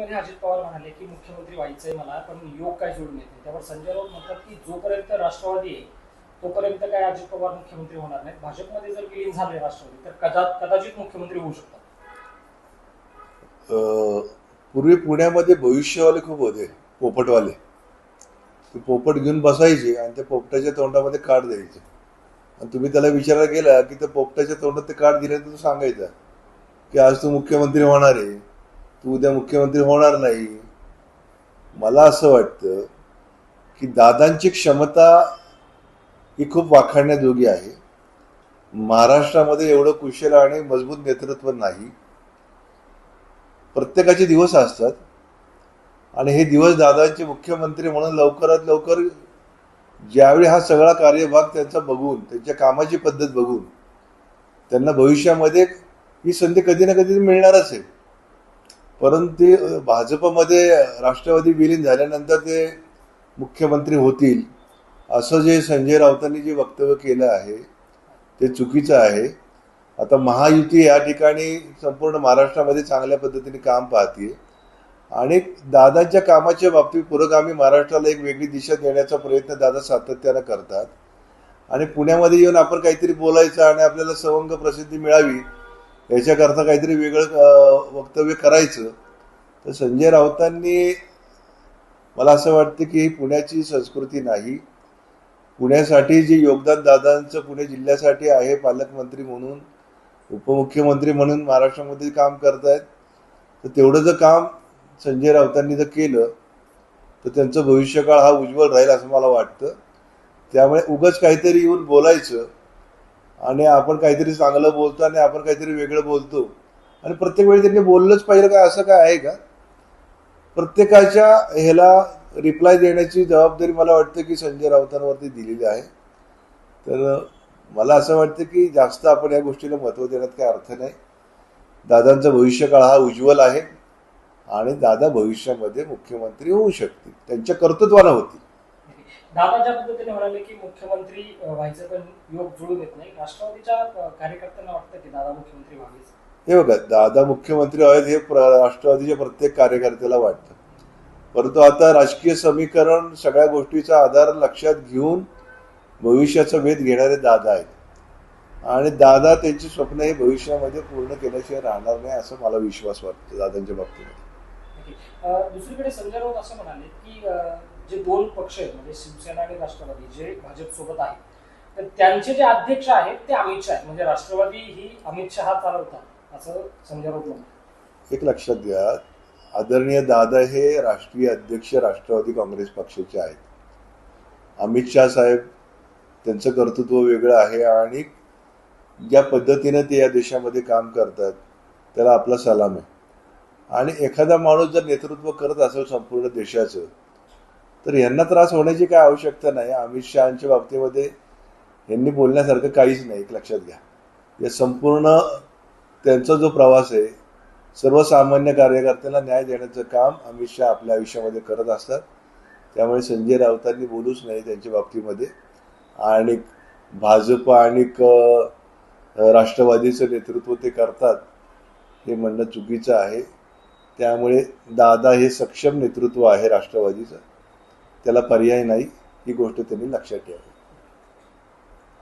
मध्ये अजित पवार म्हणाले की मुख्यमंत्री व्हायचंय मला पण योग काय जोडून येते त्यावर संजय राऊत म्हणतात की जोपर्यंत राष्ट्रवादी आहे तोपर्यंत काय अजित पवार मुख्यमंत्री होणार नाहीत? भाजपमध्ये जर विलीन झाले राष्ट्रवादी तर कदा कदाचित मुख्यमंत्री होऊ शकतात. पूर्वी पुण्यामध्ये भविष्यवाले खूप होते पोपटवाले. ते पोपट घेऊन बसायचे आणि त्या पोपटाच्या तोंडामध्ये कार्ड द्यायचे. आणि तुम्ही त्याला विचारायला गेला की त्या पोपटाच्या तोंडात ते कार्ड दिले तर तो सांगायचा की आज तू मुख्यमंत्री होणार आहे. तू उद्या मुख्यमंत्री होणार नाही. मला असं वाटतं की दादांची क्षमता ही खूप वाखाणण्याजोगी आहे. महाराष्ट्रामध्ये एवढं कुशल आणि मजबूत नेतृत्व नाही. प्रत्येकाचे दिवस असतात. आणि हे दिवस दादांचे मुख्यमंत्री म्हणून लवकरात लवकर ज्यावेळी हा सगळा कार्यभाग त्यांचा बघून त्यांच्या कामाची पद्धत बघून त्यांना भविष्यामध्ये ही संधी कधी ना कधी मिळणारच आहे. परंतु भाजपमध्ये राष्ट्रवादी विलीन झाल्यानंतर ते मुख्यमंत्री होतील असं जे संजय राऊतांनी जे वक्तव्य केलं आहे ते चुकीचं आहे. आता महायुती या ठिकाणी संपूर्ण महाराष्ट्रामध्ये चांगल्या पद्धतीने काम पाहते आणि दादांच्या कामाच्या बाबतीत पुरोगामी महाराष्ट्राला एक वेगळी दिशा देण्याचा प्रयत्न दादा सातत्यानं करतात. आणि पुण्यामध्ये येऊन आपण काहीतरी बोलायचं आणि आपल्याला सवंग प्रसिद्धी मिळावी याच्याकरता काहीतरी वेगळं वक्तव्य करायचं. तर संजय राऊतांनी मला असं वाटतं की ही पुण्याची संस्कृती नाही. पुण्यासाठी जे योगदान दादांचं पुणे जिल्ह्यासाठी आहे पालकमंत्री म्हणून उपमुख्यमंत्री म्हणून महाराष्ट्रामध्ये काम करतायत तर तेवढं जर काम संजय राऊतांनी जर केलं तर त्यांचं भविष्यकाळ हा उज्ज्वल राहील असं मला वाटतं. त्यामुळे उगच काहीतरी येऊन बोलायचं. आणि आपण काहीतरी चांगलं बोलतो आणि आपण काहीतरी वेगळं बोलतो. आणि प्रत्येक वेळी त्यांनी बोललंच पाहिजे काय असं काय आहे का? प्रत्येकाच्या ह्याला रिप्लाय देण्याची जबाबदारी मला वाटतं की संजय राऊतांवरती दिलेली आहे. तर मला असं वाटतं की जास्त आपण या गोष्टीला महत्त्व देण्यात काही अर्थ नाही. दादांचा भविष्यकाळ हा उज्ज्वल आहे. आणि दादा भविष्यामध्ये मुख्यमंत्री होऊ शकतील. त्यांच्या कर्तृत्वानं होतील. दादा ज्या पद्धतीने म्हणाले की मुख्यमंत्री व्हायचं पण योग जुळून येत नाही. राष्ट्रवादीच्या कार्यकर्त्यांना वाटतं की दादा मुख्यमंत्री व्हावेच. हे बघा दादा मुख्यमंत्री आहेत हे राष्ट्रवादीच्या प्रत्येक कार्यकर्त्याला वाटतं. परंतु आता राजकीय समीकरण सगळ्या गोष्टीचा आधार लक्षात घेऊन भविष्याचा वेध घेणारे दादा आहेत. आणि दादा त्यांची स्वप्न हे भविष्यामध्ये पूर्ण केल्याशिवाय राहणार नाही असं मला विश्वास वाटतो दादांच्या बाबतीमध्ये. दुसरीकडे संजय राऊत असं म्हणाले की जे दोन पक्ष आहेत म्हणजे शिवसेना आणि राष्ट्रवादी जे भाजप सोबत आहेत तर त्यांचे जे अध्यक्ष आहेत ते अमित शहा आहेत. म्हणजे राष्ट्रवादी ही अमित शहा चालवतात असं संजय राऊत एक लक्षात घ्या आदरणीय दादा हे राष्ट्रीय अध्यक्ष राष्ट्रवादी काँग्रेस पक्षाचे आहेत. अमित शहा साहेब त्यांचं कर्तृत्व वेगळं आहे आणि ज्या पद्धतीने ते या देशामध्ये काम करतात त्याला आपला सलाम आहे. आणि एखादा माणूस जर नेतृत्व करत असेल संपूर्ण देशाचं तर यांना त्रास होण्याची काय आवश्यकता नाही. अमित शहाच्या बाबतीमध्ये यांनी बोलण्यासारखं काहीच नाही एक लक्षात घ्या. या संपूर्ण त्यांचा जो प्रवास आहे सर्वसामान्य कार्यकर्त्यांना न्याय देण्याचं काम अमित शहा आपल्या आयुष्यामध्ये करत असतात. त्यामुळे संजय राऊतांनी बोलूच नाही त्यांच्या बाबतीमध्ये. आणि भाजप आणि राष्ट्रवादीचं नेतृत्व ते करतात हे म्हणणं चुकीचं आहे. त्यामुळे दादा हे सक्षम नेतृत्व आहे राष्ट्रवादीचं. त्याला पर्याय नाही ही गोष्ट त्यांनी लक्षात ठेवावी.